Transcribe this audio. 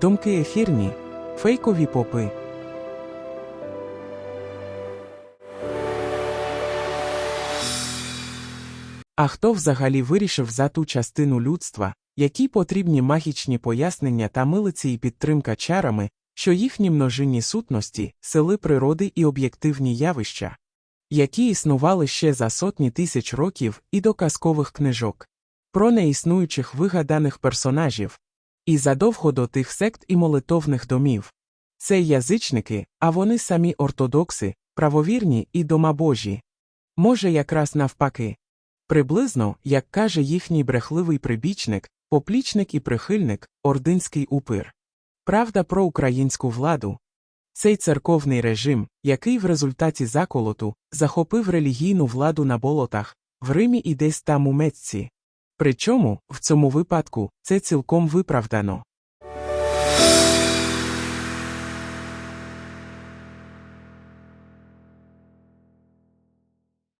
думки ефірні, фейкові попи. А хто взагалі вирішив за ту частину людства, якій потрібні магічні пояснення та милиці і підтримка чарами, що їхні множинні сутності, сили природи і об'єктивні явища, які існували ще за сотні тисяч років і до казкових книжок, про неіснуючих вигаданих персонажів, і задовго до тих сект і молитовних домів. Це язичники, а вони самі ортодокси, правовірні і домабожі. Може, якраз навпаки. Приблизно, як каже їхній брехливий прибічник, поплічник і прихильник, ординський упир. Правда про українську владу. Цей церковний режим, який в результаті заколоту захопив релігійну владу на болотах, в Римі і десь там у Мецці. Причому, в цьому випадку, це цілком виправдано.